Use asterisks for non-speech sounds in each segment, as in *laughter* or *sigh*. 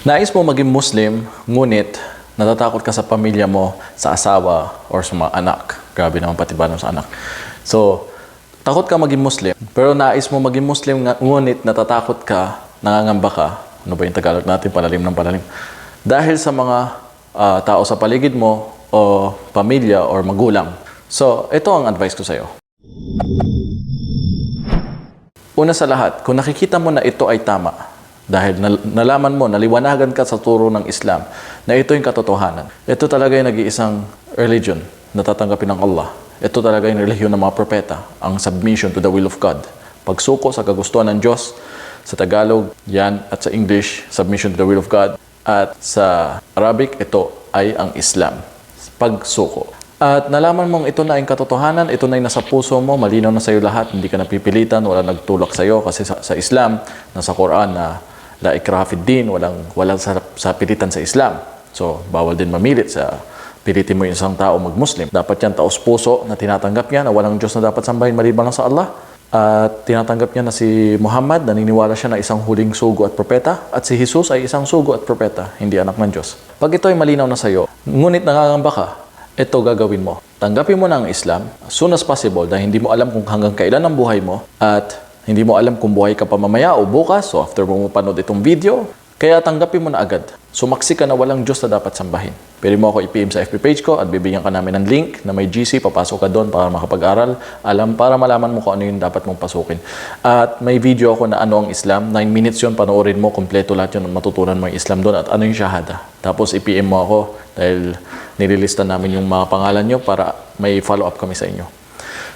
Nais mo maging Muslim, ngunit natatakot ka sa pamilya mo, sa asawa, or sa mga anak. Grabe naman pati ba sa anak. So, takot ka maging Muslim, pero nais mo maging Muslim, ngunit natatakot ka, nangangamba ka. Ano ba yung Tagalog natin? Palalim ng palalim. Dahil sa mga ah, tao sa paligid mo, o pamilya, or magulang. So, ito ang advice ko sa'yo. Una sa lahat, kung nakikita mo na ito ay tama, dahil nal- nalaman mo, naliwanagan ka sa turo ng Islam, na ito yung katotohanan. Ito talaga yung nag-iisang religion na tatanggapin ng Allah. Ito talaga yung relihiyon ng mga propeta, ang submission to the will of God. Pagsuko sa kagustuhan ng Diyos, sa Tagalog, yan, at sa English, submission to the will of God. At sa Arabic, ito ay ang Islam. Pagsuko. At nalaman mong ito na yung katotohanan, ito na yung nasa puso mo, malinaw na sa iyo lahat, hindi ka napipilitan, wala nagtulak sa iyo kasi sa, sa Islam, nasa Quran na la ikraha fid din, walang walang sa, sa pilitan sa Islam. So, bawal din mamilit sa pilitin mo yung isang tao mag-Muslim. Dapat yan taos puso na tinatanggap niya na walang Diyos na dapat sambahin maliban lang sa Allah. At tinatanggap niya na si Muhammad, naniniwala siya na isang huling sugo at propeta, at si Jesus ay isang sugo at propeta, hindi anak ng Diyos. Pag ito ay malinaw na sa iyo, ngunit nangangamba ka, ito gagawin mo. Tanggapin mo na ang Islam as soon as possible dahil hindi mo alam kung hanggang kailan ang buhay mo at hindi mo alam kung buhay ka pa mamaya o bukas so after mo mapanood itong video. Kaya tanggapin mo na agad. Sumaksi ka na walang Diyos na dapat sambahin. Pwede mo ako i-PM sa FB page ko at bibigyan ka namin ng link na may GC. Papasok ka doon para makapag-aral. Alam, para malaman mo kung ano yung dapat mong pasukin. At may video ako na ano ang Islam. 9 minutes yun, panoorin mo. Kompleto lahat yun. Matutunan mo yung Islam doon at ano yung shahada. Tapos i-PM mo ako dahil nililista namin yung mga pangalan nyo para may follow-up kami sa inyo.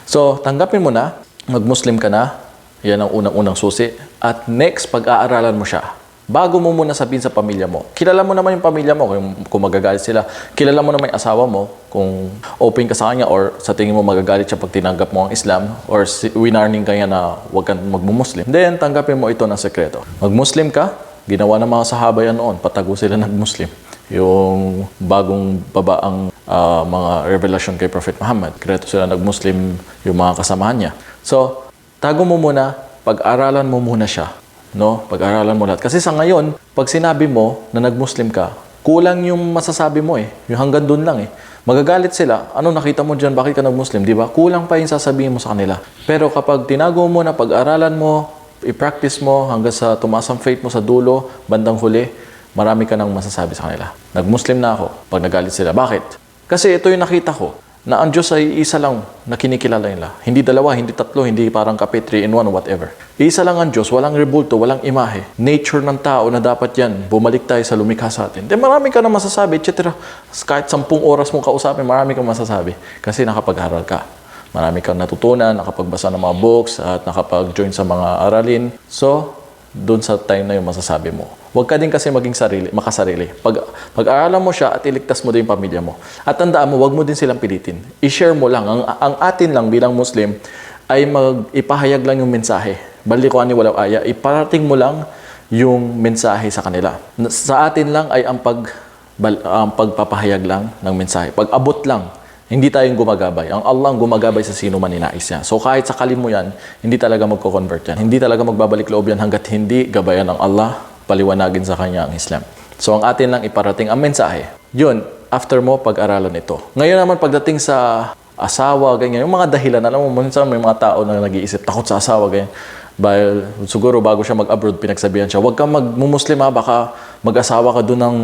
So, tanggapin mo na, mag-Muslim ka na, yan ang unang-unang susi. At next, pag-aaralan mo siya. Bago mo muna sabihin sa pamilya mo, kilala mo naman yung pamilya mo kung, kung magagalit sila. Kilala mo naman yung asawa mo kung open ka sa kanya or sa tingin mo magagalit siya pag tinanggap mo ang Islam or winarning kanya na huwag kang magmumuslim. Then, tanggapin mo ito ng sekreto. Mag-Muslim ka, ginawa ng mga sahaba yan noon, patago sila nag-Muslim yung bagong babaang ah, mga revelation kay Prophet Muhammad. Kreto sila nag-Muslim yung mga kasamahan niya. So, tago mo muna, pag-aralan mo muna siya. No? Pag-aralan mo lahat. Kasi sa ngayon, pag sinabi mo na nag-Muslim ka, kulang yung masasabi mo eh. Yung hanggang doon lang eh. Magagalit sila. Ano nakita mo dyan? Bakit ka nag-Muslim? Di ba? Kulang pa yung sasabihin mo sa kanila. Pero kapag tinago mo na pag-aralan mo, i-practice mo hanggang sa tumaas ang faith mo sa dulo, bandang huli, marami ka nang masasabi sa kanila. Nag-Muslim na ako pag nagalit sila. Bakit? Kasi ito yung nakita ko na ang Diyos ay isa lang na kinikilala nila. Hindi dalawa, hindi tatlo, hindi parang kape 3 in 1 whatever. Isa lang ang Diyos, walang rebulto, walang imahe. Nature ng tao na dapat yan, bumalik tayo sa lumikha sa atin. Then marami ka na masasabi, etc. Kahit sampung oras mong kausapin, marami kang masasabi. Kasi nakapag-aral ka. Marami kang natutunan, nakapagbasa ng mga books, at nakapag-join sa mga aralin. So, doon sa time na yung masasabi mo. Huwag ka din kasi maging sarili, makasarili. Pag, pag-aralan mo siya at iligtas mo din yung pamilya mo. At tandaan mo, huwag mo din silang pilitin. I-share mo lang. Ang, ang atin lang bilang Muslim ay mag, ipahayag lang yung mensahe. Balikuan ni walang aya. Iparating mo lang yung mensahe sa kanila. Sa atin lang ay ang, pag, ang pagpapahayag lang ng mensahe. Pag-abot lang, hindi tayong gumagabay. Ang Allah ang gumagabay sa sino man ninais niya. So kahit sakalin mo yan, hindi talaga magko-convert yan. Hindi talaga magbabalik loob yan hanggat hindi gabayan ng Allah, paliwanagin sa kanya ang Islam. So ang atin lang iparating ang mensahe. Yun, after mo, pag-aralan ito. Ngayon naman pagdating sa asawa, ganyan, yung mga dahilan, alam mo, minsan may mga tao na nag-iisip, takot sa asawa, ganyan. Dahil siguro bago siya mag-abroad, pinagsabihan siya, huwag kang mag-muslim ha, baka mag-asawa ka doon ng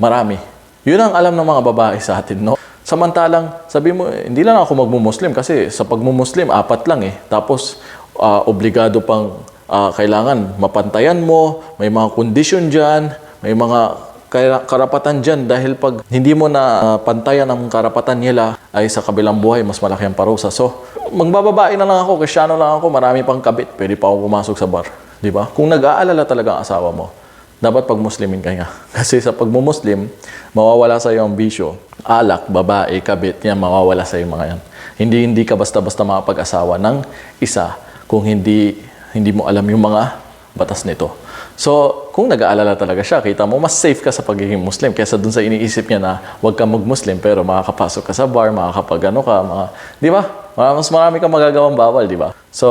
marami. Yun ang alam ng mga babae sa atin, no? Samantalang, sabi mo, hindi lang ako magmumuslim kasi sa pagmumuslim, apat lang eh. Tapos, ah, obligado pang ah, kailangan mapantayan mo, may mga kondisyon dyan, may mga karapatan dyan dahil pag hindi mo na ah, pantayan ang karapatan nila ay sa kabilang buhay mas malaki ang parusa. So, magbababae na lang ako, krisyano lang ako, marami pang kabit, pwede pa ako pumasok sa bar. Di ba? Kung nag-aalala talaga ang asawa mo, dapat pag-muslimin ka nga. *laughs* Kasi sa pagmumuslim, mawawala sa iyo ang bisyo. Alak, babae, kabit, yan, mawawala sa iyo mga yan. Hindi, hindi ka basta-basta makapag-asawa ng isa kung hindi, hindi mo alam yung mga batas nito. So, kung nag-aalala talaga siya, kita mo, mas safe ka sa pagiging Muslim kaysa dun sa iniisip niya na huwag kang mag-Muslim pero makakapasok ka sa bar, makakapag ano ka, mga, di ba? Mas marami kang magagawang bawal, di ba? So,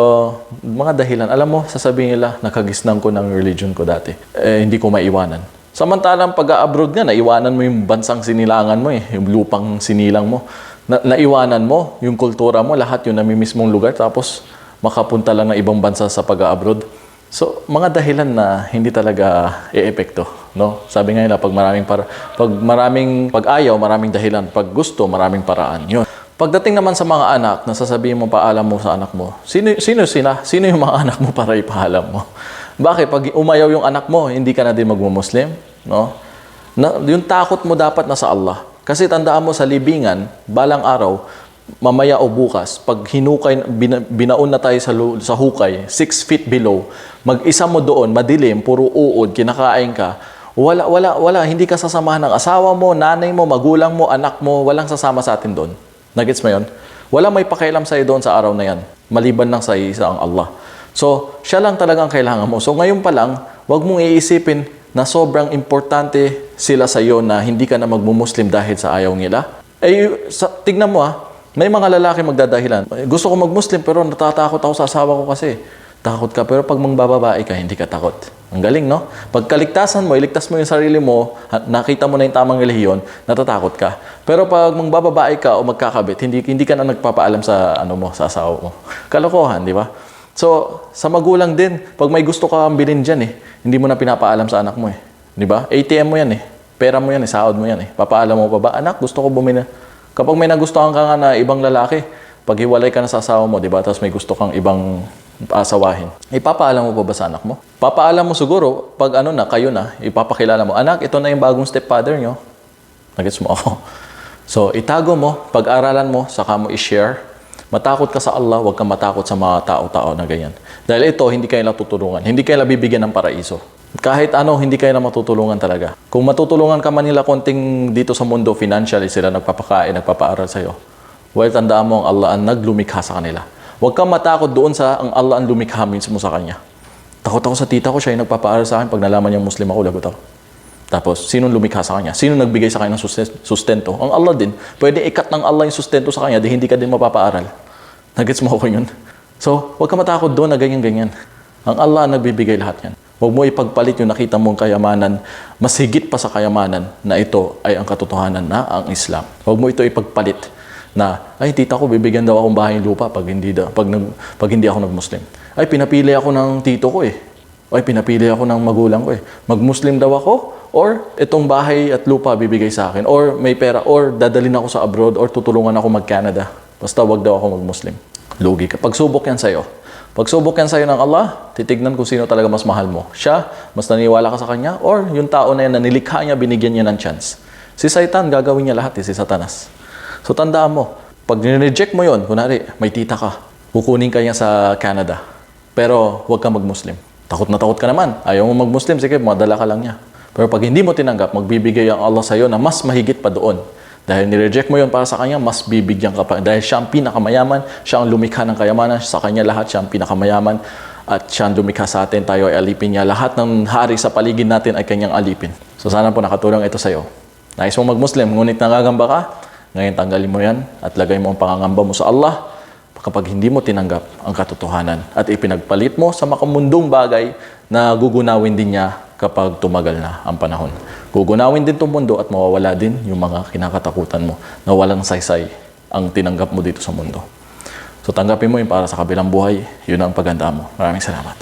mga dahilan. Alam mo, sasabihin nila, nakagisnan ko ng religion ko dati. Eh, hindi ko maiwanan. Samantalang pag-abroad nga, naiwanan mo yung bansang sinilangan mo eh, yung lupang sinilang mo. Na, naiwanan mo yung kultura mo, lahat yung namimiss mong lugar, tapos makapunta lang ng ibang bansa sa pag-abroad. So, mga dahilan na hindi talaga e-epekto, no? Sabi nga nila, pag maraming para pag maraming pag-ayaw, maraming dahilan, pag gusto, maraming paraan. 'Yun. Pagdating naman sa mga anak, nasasabihin mo paalam mo sa anak mo. Sino sino sila? Sino yung mga *laughs* anak mo para ipaalam mo? Bakit pag umayaw yung anak mo, hindi ka na din magmo-Muslim, no? Na, yung takot mo dapat nasa Allah. Kasi tandaan mo sa libingan, balang araw, mamaya o bukas, pag hinukay, bina, binaon na tayo sa, sa hukay, 6 feet below, mag-isa mo doon, madilim, puro uod, kinakain ka, wala, wala, wala, hindi ka sasamahan ng asawa mo, nanay mo, magulang mo, anak mo, walang sasama sa atin doon. Nagets mo yun? Wala may pakialam sa'yo doon sa araw na yan. Maliban lang sa isa ang Allah. So, siya lang talagang kailangan mo. So, ngayon pa lang, wag mong iisipin na sobrang importante sila sa iyo na hindi ka na magmumuslim dahil sa ayaw nila. Eh, sa, tignan mo ah, may mga lalaki magdadahilan. "Eh, Gusto ko magmuslim pero natatakot ako sa asawa ko kasi. Takot ka, pero pag mangbababae ka, hindi ka takot. Ang galing, no? Pag kaligtasan mo, iligtas mo yung sarili mo, nakita mo na yung tamang relihiyon, natatakot ka. Pero pag mangbababae ka o magkakabit, hindi, hindi ka na nagpapaalam sa, ano mo, sa asawa mo. Kalokohan, di ba? So, sa magulang din, pag may gusto ka kang bilhin dyan eh, hindi mo na pinapaalam sa anak mo eh. Di ba? ATM mo yan eh. Pera mo yan eh, sahod mo yan eh. Papaalam mo pa ba, anak, gusto ko bumili. Kapag may nagustuhan ka nga na ibang lalaki, pag hiwalay ka na sa asawa mo, di ba? Tapos may gusto kang ibang asawahin. Ipapaalam mo ba sa anak mo? Papaalam mo siguro, pag ano na, kayo na, ipapakilala mo, anak, ito na yung bagong stepfather nyo. Nagets mo ako. *laughs* So, itago mo, pag-aralan mo, saka mo i-share. Matakot ka sa Allah, huwag kang matakot sa mga tao-tao na ganyan. Dahil ito, hindi kayo natutulungan. Hindi kayo nabibigyan ng paraiso. Kahit ano, hindi kayo na matutulungan talaga. Kung matutulungan ka man nila konting dito sa mundo, financially, sila nagpapakain, nagpapaaral sa'yo. Well, tandaan mo ang Allah ang naglumikha sa kanila. Huwag kang matakot doon sa ang Allah ang lumikha mismo sa kanya. Takot ako sa tita ko, siya yung nagpapaaral sa akin. Pag nalaman niyang Muslim ako, lagot ako. Tapos, sino lumikha sa kanya? Sino nagbigay sa kanya ng susten- sustento? Ang Allah din. Pwede ikat ng Allah yung sustento sa kanya, di hindi ka din mapapaaral. Nagets mo ako yun? So, huwag ka matakot doon na ganyan-ganyan. Ang Allah ang nagbibigay lahat yan. Huwag mo ipagpalit yung nakita mong kayamanan, mas higit pa sa kayamanan na ito ay ang katotohanan na ang Islam. Huwag mo ito ipagpalit na, ay tita ko, bibigyan daw akong bahay lupa pag hindi, da, pag, nag, pag hindi ako nag-Muslim. Ay, pinapili ako ng tito ko eh. Ay, pinapili ako ng magulang ko eh. Mag-Muslim daw ako, or itong bahay at lupa bibigay sa akin, or may pera, or dadalhin ako sa abroad, or tutulungan ako mag-Canada. Basta wag daw ako mag-Muslim. Lugi ka. Pagsubok yan sa'yo. Pagsubok yan sa'yo ng Allah, titignan kung sino talaga mas mahal mo. Siya, mas naniwala ka sa kanya, or yung tao na yan na nilikha niya, binigyan niya ng chance. Si Satan, gagawin niya lahat eh, si Satanas. So tandaan mo, pag nireject mo yon, kunwari, may tita ka, kukunin ka niya sa Canada. Pero huwag kang mag-Muslim. Takot na takot ka naman. Ayaw mo mag-Muslim, sige, madala ka lang niya. Pero pag hindi mo tinanggap, magbibigay ang Allah sa'yo na mas mahigit pa doon. Dahil nireject mo yon para sa kanya, mas bibigyan ka pa. Dahil siya ang pinakamayaman, siya ang lumikha ng kayamanan, sa kanya lahat siya ang pinakamayaman. At siya ang lumikha sa atin, tayo ay alipin niya. Lahat ng hari sa paligid natin ay kanyang alipin. So sana po nakatulong ito sa'yo. Nais mong mag-Muslim, ngunit nangagamba ka, ngayon tanggalin mo yan at lagay mo ang pangangamba mo sa Allah kapag hindi mo tinanggap ang katotohanan at ipinagpalit mo sa makamundong bagay na gugunawin din niya kapag tumagal na ang panahon. Gugunawin din itong mundo at mawawala din yung mga kinakatakutan mo na walang saysay ang tinanggap mo dito sa mundo. So tanggapin mo yung para sa kabilang buhay, yun ang paganda mo. Maraming salamat.